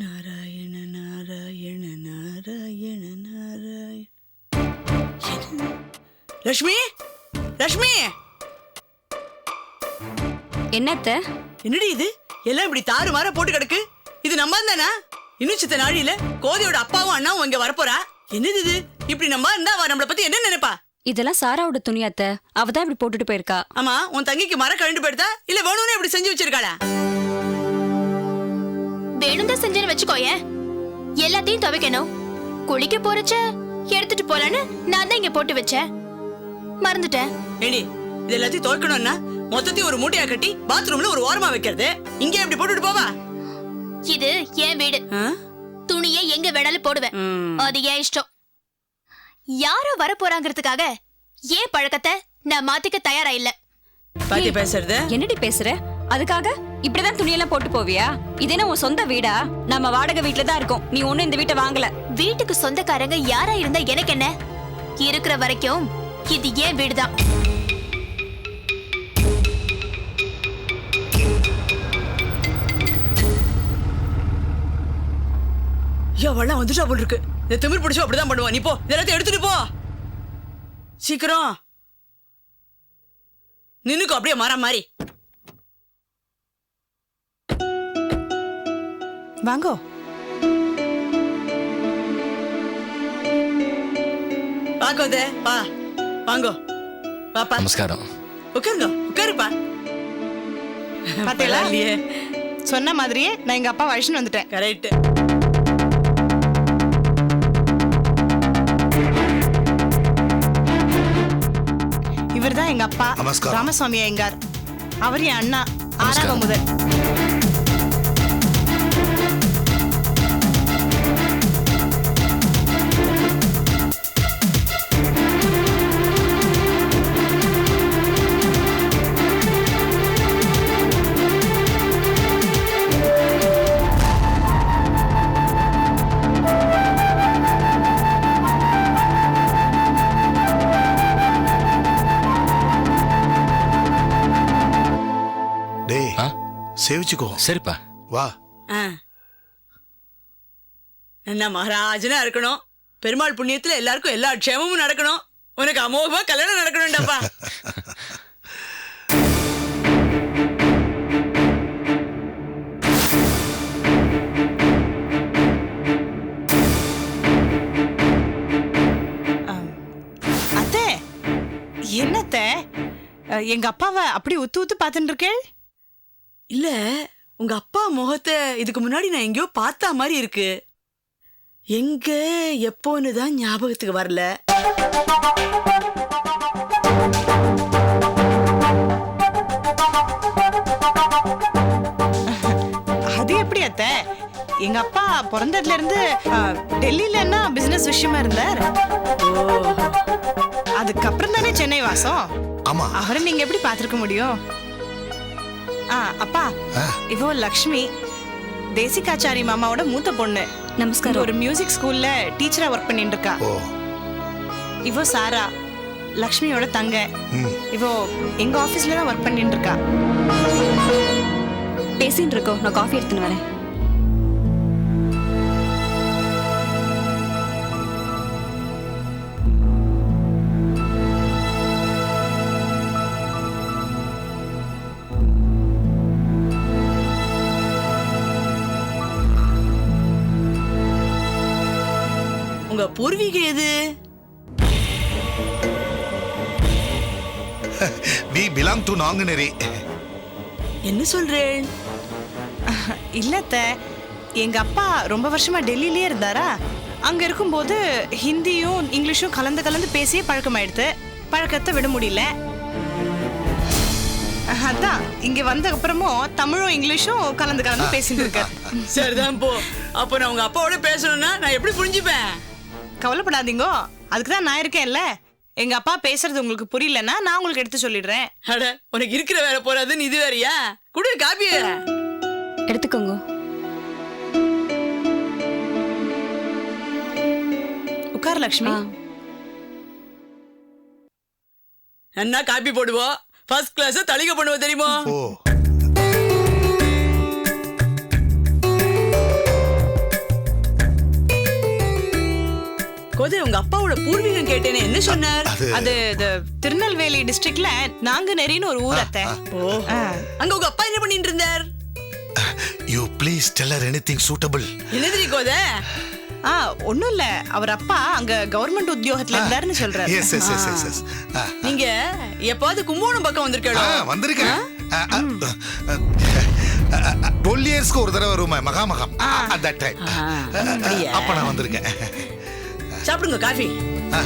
நாராயண நாராயண நாராயண நாராயண? லக்ஷ்மி? லக்ஷ்மி? என்னத்த? என்னடி இது? எல்லாம் இப்படி தாறு மாற போட்டு கிடக்கு. இது நம்ம தானா இன்னும் சித்த நாழியில கோதையோட அப்பாவும் அண்ணாவும் இங்க வரப்போறா? என்னது இது? இப்படி நம்ம இருந்தா அவ நம்மள பத்தி என்ன நினைப்பா? இதெல்லாம் சாராவோட துணி அத்தை அவ தான் இப்படி போட்டுட்டு போயிருக்கா. ஆமா உன் தங்கிக்கு மரம் கழண்டு போயிடுதா இல்ல வேணும்னு இப்படி செஞ்சு வச்சிருக்காளா? வேணும் செஞ்சேன்னு வச்சுக்கோயேன். எல்லாத்தையும் துவைக்கணும். குளிக்க போறச்ச எடுத்துட்டு போலான்னு நான் தான் இங்க போட்டு வச்சேன். மறந்துட்டேன். ஏடி இது எல்லாத்தையும் துவைக்கணும்னா மொத்தத்தையும் ஒரு மூட்டையா கட்டி பாத்ரூம்ல ஒரு ஓரமா வைக்கிறது. இங்க இப்படி போட்டுட்டு போவா? இது என் வீடு? துணியை எங்க வேணாலும் போடுவேன். அது ஏன் இஷ்டம். யாரோ வர போறாங்கிறதுக்காக ஏன் பழக்கத்தை நான் மாத்திக்க தயாரா இல்ல? பாத்தி பேசுறது? என்னடி பேசுற? அதுக்காக இப்படிதான் துணியெல்லாம் போட்டு போவியா? இது என்ன உன் சொந்த வீடா? நம்ம வாடகை வீட்ல தான் இருக்கோம். நீ ஒண்ணும் இந்த வீட்டை வாங்கல. வீட்டுக்கு சொந்தக்காரங்க யாரா இருந்தா எனக்கு என்ன? இருக்கிற வரைக்கும் இது ஏன் வீடுதான். எவ்வளவு வந்துட்டா போல் இருக்கு. இந்த திமிர் பிடிச்சோ அப்படிதான் பண்ணுவா. நீ போ. இதெல்லாத்தையும் எடுத்துட்டு போ. சீக்கிரம். நின்னுக்கோ அப்படியே மர மாதிரி வாங்கோ. வாக்கோதே வா. வாங்கோ. வாப்பா. நமஸ்காரம். உட்காருங்க. உட்காருப்பா. பாத்தீங்களா? இல்லையே சொன்ன மாதிரியே நான் எங்க அப்பா அழிச்சுன்னு வந்துட்டேன். கரெக்ட் இவர்தான் எங்க அப்பா. நமஸ்காரம். ராமசுவாமி ஐயங்கார். அவர் என் அண்ணா. ஆறாவது. முதல். சேவிச்சுக்கோ. சரிப்பா. வா. என்ன மகாராஜனா இருக்கணும். பெருமாள் புண்ணியத்துல எல்லாருக்கும் எல்லா க்ஷேமமும் நடக்கணும். உனக்கு அமோகமா கல்யாணம் நடக்கணும்டாப்பா. அத்தை என்னத்த? எங்க அப்பாவை அப்படி உத்து உத்து பார்த்துட்டு இருக்கேள்? இல்ல உங்க அப்பா முகத்தை இதுக்கு முன்னாடி நான் எங்கேயோ பார்த்தா மாதிரி இருக்கு. எங்க எப்போன்னு தான் ஞாபகத்துக்கு வரல. அது எப்படி அத்தை? எங்க அப்பா பிறந்ததுல இருந்து டெல்லியிலன்னா பிசினஸ் விஷயமா இருந்தார்? அதுக்கப்புறம் தானே சென்னை வாசம்? ஆமா. அவரை நீங்க எப்படி பார்த்திருக்க முடியும்? ஆ அப்பா. இவோ லக்ஷ்மி தேசிகாச்சாரி மாமாவோட மூத்த பொண்ணு. நமஸ்காரம். ஒரு மியூசிக் ஸ்கூல்ல டீச்சரா ஒர்க் பண்ணிட்டு இருக்கா இவோ சாரா லக்ஷ்மியோட தங்க. இவோ எங்க ஆபீஸ்ல தான் ஒர்க் பண்ணிட்டு இருக்கா பேசின்னு இருக்கோம் நான் காஃபி எடுத்துன்னு வரேன். பூர்வீகம் எது? வி பிலாங் டு நாங்குநேரி என்ன சொல்றேன்? இல்லத்த எங்க அப்பா ரொம்ப வருஷமா டெல்லியிலே இருந்தாரா? அங்க இருக்கும்போது ஹிந்தியும் இங்கிலீஷும் கலந்து கலந்து பேசியே பழக்கமாயிடுது பழக்கத்தை விட முடியல. அதான் இங்க வந்த அப்புறமும் தமிழும் இங்கிலீஷும் கலந்து கலந்து பேசிட்டு இருக்காரு. சரிதான் போ. அப்போ நான் உங்க அப்பாவோட பேசணும்னா நான் எப்படி புரிஞ்சுப்பேன்? கவலைப்படாதீங்கோ. அதுக்கு தான் நான் இருக்கேன்ல. எங்க அப்பா பேசுறது உங்களுக்கு புரியலன்னா நான் உங்களுக்கு எடுத்து சொல்லிடுறேன். அட உனக்கு இருக்கிற வேலை போறாதுன்னு இது வேறயா? குடு காப்பிய எடுத்துக்கோங்க. உட்கார் லக்ஷ்மி. அண்ணா காப்பி போடுவோம் ஃபர்ஸ்ட் கிளாஸ் தளிக பண்ணுவோம் தெரியுமா? கோதை உங்க அப்பாவோட பூர்வீகம் கேட்டேனே என்ன சொன்னார்? அது இது திருநெல்வேலி டிஸ்ட்ரிக்ட்ல நாங்குநேரின்னு ஒரு ஊர் அத்தை. அங்க உங்க அப்பா என்ன பண்ணிட்டு இருந்தார் you please tell her anything suitable என்ன தெரியும் கோதை? ஆ ஒண்ணும் இல்ல. அவர் அப்பா அங்க கவர்மெண்ட் உத்தியோகத்துல இருந்தாருன்னு சொல்றாரு. Yes yes yes yes yes நீங்க எப்பாவது கும்போணம் பக்கம் வந்திருக்கோ வந்திருக்கேன். டுவெல் இயர்ஸ்க்கு ஒரு தடவை வருமா மகாமகம். At that time? அப்ப நான் வந்திருக்கேன். சாப்பிடுங்க காஃபி ஆ.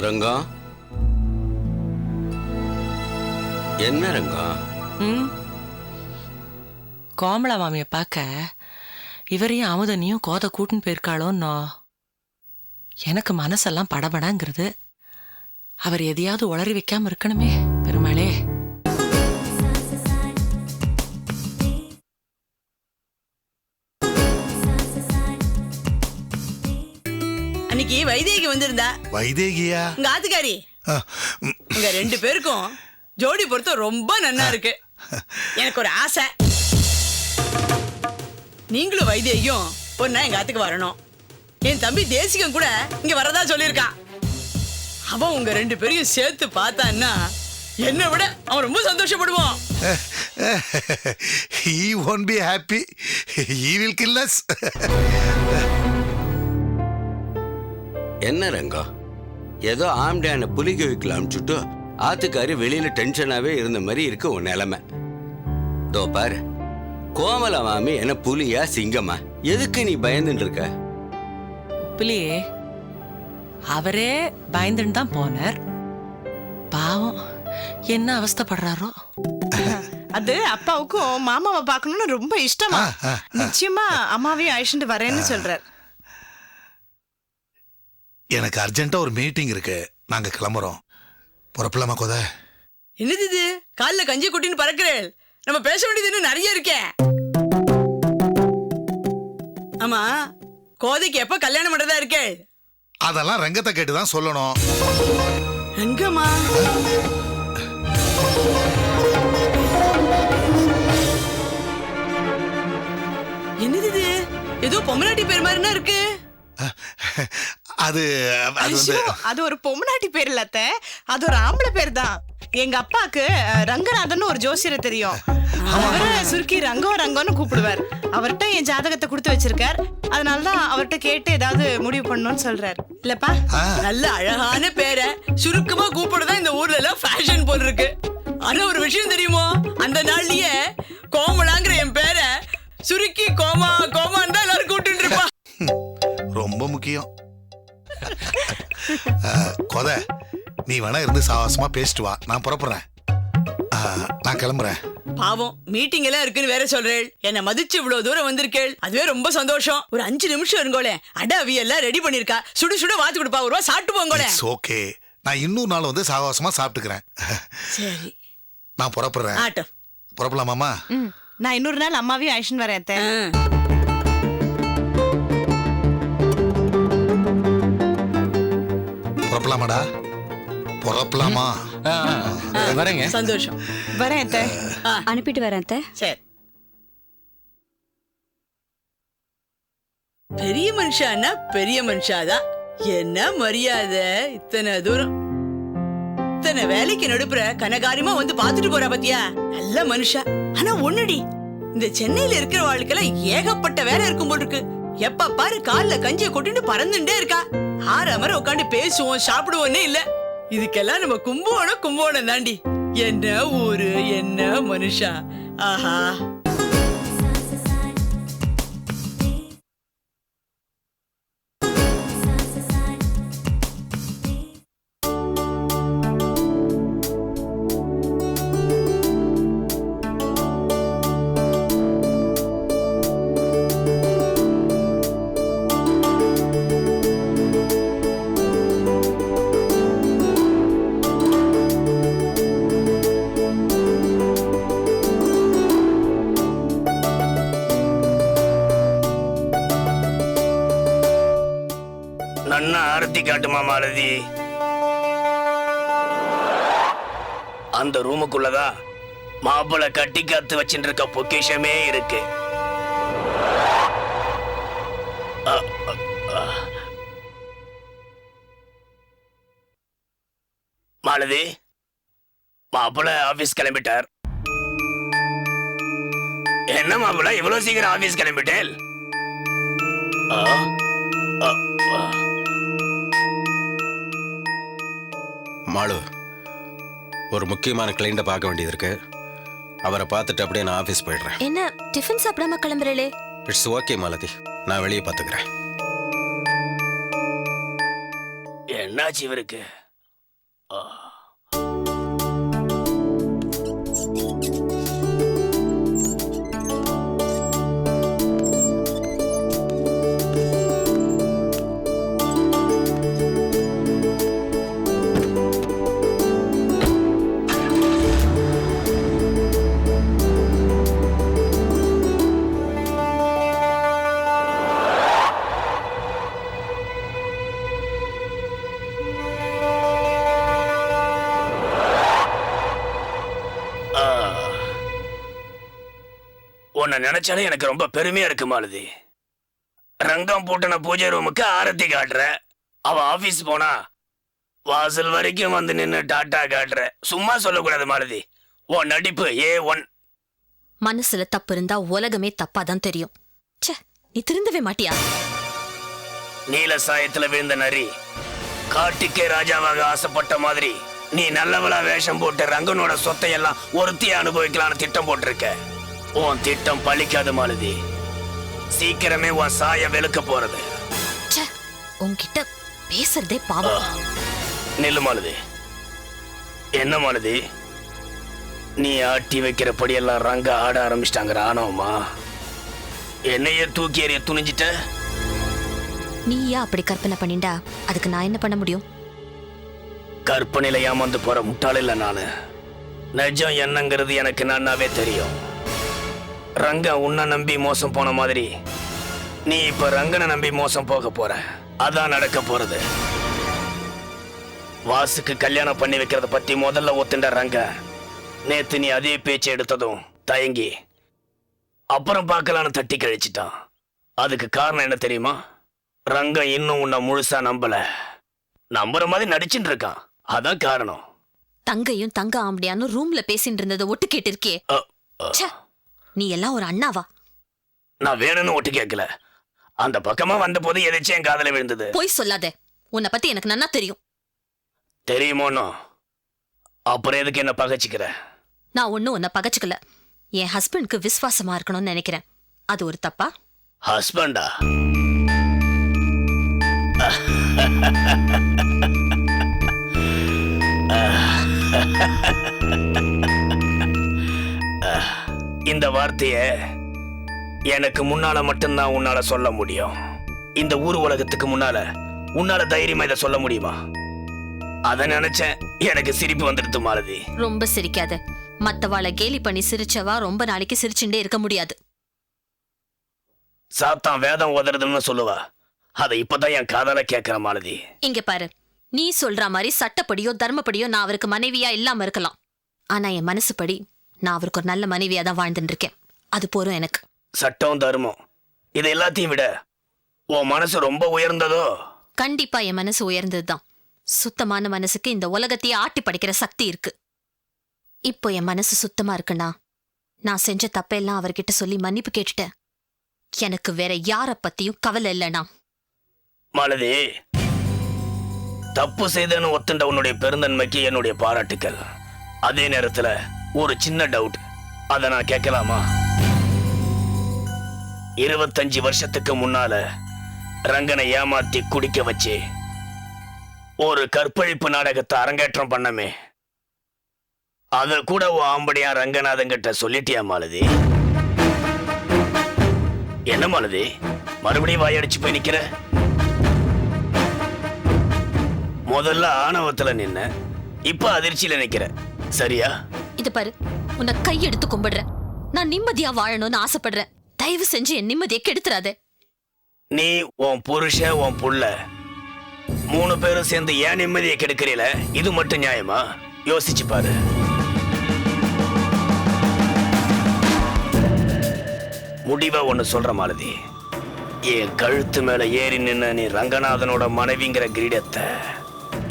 ரங்கம் என்ன ரங்கம் ம்? கோமலா மாமிய பார்க்க இவரையும் அமுதனையும் கோதை கூட்டின்னு போயிருக்காளோன்னோ எனக்கு மனசெல்லாம் படபடங்கிறது. அவர் எதையாவது உளறி வைக்காம இருக்கணுமே பெருமாளே. அன்னைக்கு வைதேகி வந்திருந்தா. வைதேகியா? உங்க ஆத்துக்காரி? உங்க ரெண்டு பேருக்கும் ஜோடி பொருத்தம் ரொம்ப நன்னா இருக்கு. எனக்கு ஒரு ஆசை. நீங்களும் வைதேகியும் பொண்ணா எங்க ஆத்துக்கு வரணும். என் தம்பி தேசிகம் கூட இங்க வரதா சொல்லியிருக்கான் அவன் உங்க ரெண்டு பேரையும் சேர்த்து பார்த்தான்னா என்னை விட அவன் ரொம்ப சந்தோஷப்படுவான். He won't be happy. He will kill us. என்ன ரங்கம் ஏதோ ஆம்டான புலிக வைக்கல அனுப்பிச்சுட்டு ஆத்துக்காரி வெளியில டென்ஷனாவே இருந்த மாதிரி இருக்கு உன் நிலைமை. தோ பாரு கோமலா மாமி என்ன புலியா சிங்கமா? எதுக்கு நீ பயந்துட்டு இருக்க? பிள்ளையே அவரே பயந்துன்னு தான் போனார். பாவம் என்ன அவஸ்தைப்படுறாரோ. அது அப்பாவுக்கும் மாமாவை பார்க்கணும்னு ரொம்ப இஷ்டமா. நிச்சயமா அம்மாவையும் அழிச்சுட்டு வரேன்னு சொல்றாரு. எனக்கு அர்ஜென்ட்டா ஒரு மீட்டிங் இருக்கு. நாங்க கிளம்புறோம். புறப்படலாமா கோத? என்னது இது? கால்ல கஞ்சி குட்டின்னு பறக்கிறேன் நம்ம பேச வேண்டியது இன்னும் நிறைய இருக்கே. ஆமா கோதைக்கு எப்ப கல்யாணம் பண்றதா இருக்கே? அதெல்லாம் ரங்கத்தை கேட்டு தான் சொல்லணும். எங்கம்மா என்னது இது? ஏதோ பொம்மநாட்டி பேர் மாதிரினா இருக்கு. அது அது வந்து ஐயோ, அது ஒரு பொம்மநாட்டி பேர் இல்ல அத்தை. அது ஒரு ஆம்பளை பேர் தான் எங்க அப்பாக்கு ரங்கநாதன் ஒரு ஜோசியரை தெரியும். அவரை சுருக்கி ரங்கோ ரங்கோன்னு கூப்பிடுவார். அவர்கிட்ட என் ஜாதகத்தை கொடுத்து வச்சிருக்கார். அதனாலதான் அவர்கிட்ட கேட்டு ஏதாவது முடிவு பண்ணணும்னு சொல்றாரு. இல்லப்பா நல்ல அழகான பேரை சுருக்கமா கூப்பிடுறதா இந்த ஊர்ல எல்லாம் ஃபேஷன் போல் இருக்கு ஆனா ஒரு விஷயம் தெரியுமோ? அந்த நாள்லயே கோமலாங்கிற என் பேரை சுருக்கி கோமா கோமான்னு தான் எல்லாரும் கூப்பிட்டு இருப்பா. ரொம்ப முக்கியம். கொத நீ வேணா இருந்து சாவாசமா பேசிட்டு வா. நான் புறப்படுறேன். நான் கிளம்புறேன். பாவம் மீட்டிங் எல்லாம் இருக்குன்னு வேற சொல்றேள். என்ன மதிச்சு இவ்வளவு தூரம் வந்திருக்கேள். அதுவே ரொம்ப சந்தோஷம். ஒரு அஞ்சு நிமிஷம் இருங்கோலே அட அவி எல்லாம் ரெடி பண்ணிருக்கா. சுடு சுட வாத்து கொடுப்பா. ஒரு ரூபா சாப்பிட்டு போங்கோலே ஓகே நான் இன்னொரு நாள் வந்து சாவாசமா சாப்பிட்டுக்கிறேன். சரி. நான் புறப்படுறேன். ஆட்டம். புறப்படலாமாமா நான் இன்னொரு நாள் அம்மாவையும் அழிச்சுன்னு வரேன். புறப்படலாமாடா? ஆ, வரேங்க. சந்தோஷம். வரேன் அத்தை. அனுப்பிட்டு வரேன் அத்தை. சரி. பெரிய மனுஷான்னா பெரிய மனுஷாதான் என்ன மரியாதை? இத்தனை தூரம். இத்தனை வேலைக்கு நடுப்புற கனகாரியமா வந்து பாத்துட்டு போறா பாத்தியா? நல்ல மனுஷா. ஆனா ஒண்ணுடி இந்த சென்னையில இருக்கிற வாழ்க்கையில ஏகப்பட்ட வேலை இருக்கும் போல் இருக்கு. எப்ப பாரு கால்ல கஞ்சிய கொட்டிட்டு பறந்துட்டே இருக்கா. ஆற மரம் உட்காந்து பேசுவோம் சாப்பிடுவோன்னே இல்ல. இதுக்கெல்லாம் நம்ம கும்போணம் கும்போணம் தாண்டி. என்ன ஊரு என்ன மனுஷா? ஆஹா. மாலதி காட்டுமா மாலதி? அந்த ரூமுக்குள்ளதான் மாப்பிள கட்டி காத்து வச்சுட்டு இருக்க. பொக்கிஷமே இருக்கு மாலதி மாப்பிள ஆபீஸ் கிளம்பிட்டார். என்ன மாப்பிள்ள இவ்வளவு சீக்கிரம் ஆபீஸ் கிளம்பிட்டேன் மாலு ஒரு முக்கியமான கிளைண்ட்டை பார்க்க வேண்டியது இருக்கு அவரை பார்த்துட்டு அப்படியே நான் ஆஃபீஸ் போயிடுறேன் என்ன டிஃபன் சாப்பிடாம கிளம்புறலே இட்ஸ் ஓகே மாலதி நான் வெளியே பார்த்துக்கிறேன் என்னாச்சு இவருக்கு. ஆ. உன்னை நினைச்சாலே எனக்கு ரொம்ப பெருமையா இருக்கு மாலதி. ரங்கம் பூட்டின பூஜை ரூமுக்கு ஆரத்தி காட்டுற. அவ ஆபீஸ் போனா வாசல் வரைக்கும் வந்து நின்னு டாட்டா காட்டுற. சும்மா சொல்லக்கூடாது மாலதி. உன் நடிப்பு ஏ ஒன் மனசுல தப்பு இருந்தா உலகமே தப்பாதான் தெரியும். ச்சே நீ திருந்தவே மாட்டியா? நீல சாயத்துல விழுந்த நரி. காட்டுக்கே ராஜாவாக ஆசைப்பட்ட மாதிரி நீ நல்லவளா வேஷம் போட்டு ரங்கனோட சொத்தை எல்லாம் ஒருத்திய அனுபவிக்கலாம்னு திட்டம் போட்டிருக்க. உன் திட்டம் பழிக்காது மாலதி. சீக்கிரமே உன் சாயம் வெளுக்க போறது. உன்கிட்ட பேசுறதே பாவம். நில்லு மாலதி. என்ன மாலதி? நீ ஆட்டி வைக்கிறபடியெல்லாம் ரங்க ஆட ஆரம்பிச்சிட்டாங்க ஆணவமா என்னையே தூக்கி எறிய துணிஞ்சிட்ட? நீயா அப்படி கற்பனை பண்ணிண்டா? அதுக்கு நான் என்ன பண்ண முடியும்? கற்பனையில ஏமாந்து போற முட்டாள் இல்ல நானு. நிஜம் என்னங்கிறது எனக்கு நன்னாவே தெரியும். ரங்க உன்னை நம்பி மோசம் போன மாதிரி. நீ இப்ப ரங்கனை நம்பி மோசம் போக போற. அதான் நடக்க போறது. வாசுக்கு கல்யாணம் பண்ணி வைக்கிறத பத்தி முதல்ல ஒத்துண்ட ரங்க நேத்து நீ அதே பேச்சு எடுத்ததும் தயங்கி அப்புறம் பார்க்கலான்னு தட்டி கழிச்சிட்டான். அதுக்கு காரணம் என்ன தெரியுமா? ரங்கம் இன்னும் உன்னை முழுசா நம்பல. நம்புற மாதிரி நடிச்சுட்டு இருக்கான். அதான் காரணம். தங்கையும் தங்க ஆம்படியான்னு ரூம்ல பேசிட்டு இருந்ததை ஒட்டு கேட்டிருக்கே நீ எல்லாம் ஒரு அண்ணாவா? நான் வேணும்னு ஒட்டு கேட்கல. அந்த பக்கமா வந்த போது எதாச்சும் என் காதல விழுந்தது. பொய் சொல்லாத. உன்னை பத்தி எனக்கு நன்னா தெரியும். தெரியுமோனோ அப்புறம் எதுக்கு என்ன பகைச்சிக்கிற? நான் ஒன்னும் உன்னை பகச்சுக்கல. என் ஹஸ்பண்ட்க்கு விசுவாசமா இருக்கணும்னு நினைக்கிறேன். அது ஒரு தப்பா? ஹஸ்பண்டா இந்த வார்த்தைய எனக்கு முன்னால மட்டும்தான் உன்னால சொல்ல முடியும். இந்த ஊர் உலகத்துக்கு முன்னால உன்னால தைரியமா இதை சொல்ல முடியுமா? அத நினைச்சேன் எனக்கு சிரிப்பு வந்துடுது மாலதி. ரொம்ப சிரிக்காத. மத்தவாளை கேலி பண்ணி சிரிச்சவா ரொம்ப நாளைக்கு சிரிச்சுட்டே இருக்க முடியாது. சாத்தான் வேதம் உதறதுன்னு சொல்லுவா. அதை இப்பதான் என் காதால கேட்கிற மாலதி. இங்க பாரு. நீ சொல்ற மாதிரி சட்டப்படியோ தர்மப்படியோ நான் அவருக்கு மனைவியா இல்லாம இருக்கலாம். ஆனா என் மனசுப்படி நான் அவருக்கு ஒரு நல்ல மனைவியா தான் வாழ்ந்துட்டு இருக்கேன். அது போறோம் எனக்கு. சட்டம் தர்மம் இது எல்லாத்தையும் விட உன் மனசு ரொம்ப உயர்ந்ததோ? கண்டிப்பா என் மனசு உயர்ந்ததுதான். சுத்தமான மனசுக்கு இந்த உலகத்தையே ஆட்டி படைக்கிற சக்தி இருக்கு. இப்போ என் மனசு சுத்தமா இருக்குன்னா நான் செஞ்ச தப்பெல்லாம் அவர்கிட்ட சொல்லி மன்னிப்பு கேட்டுட்டேன். எனக்கு வேற யார பத்தியும் கவலை இல்லைனா மாலதி தப்பு செய்தேன்னு ஒத்துண்ட உன்னுடைய பெருந்தன்மைக்கு என்னுடைய பாராட்டுக்கள். அதே நேரத்துல ஒரு சின்ன டவுட் அதை நான் கேட்கலாமா? இருபத்தஞ்சு வருஷத்துக்கு முன்னால ரங்கனை ஏமாத்தி குடிக்க வச்சு ஒரு கற்பழிப்பு நாடகத்தை அரங்கேற்றம் பண்ணமே. அத கூட ஓ ஆம்படியா ரங்கநாதன் கிட்ட சொல்லிட்டியா மாலதி? என்ன மாலதி? மறுபடியும் வாயடிச்சு போய் நிக்கிற? முதல்ல ஆணவத்துல நின்ன இப்ப அதிர்ச்சியில நிக்கிற. சரியா? இது பாரு உன்னை கையெடுத்து கும்பிடுறேன். நான் நிம்மதியா வாழணும்னு ஆசைப்படுறேன். தயவு செஞ்சு என் நிம்மதியை கெடுத்துறாதே. நீ உன் புருஷன் உன் புள்ள மூணு பேரும் சேர்ந்து ஏன் நிம்மதியை கெடுக்கிறீல? இது மட்டும் நியாயமா? யோசிச்சு பாரு. முடிவா ஒன்று சொல்ற மாலதி என் கழுத்து மேல ஏறி நின்ன நீ ரங்கநாதனோட மனைவிங்கிற கிரீடத்தை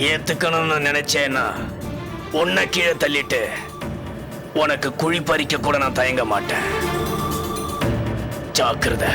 ஏத்துக்கணும்னு நினைச்சேன்னா உன்னை கீழே தள்ளிட்டு உனக்கு குழி பறிக்க கூட நான் தயங்க மாட்டேன். ஜாக்கிரதை.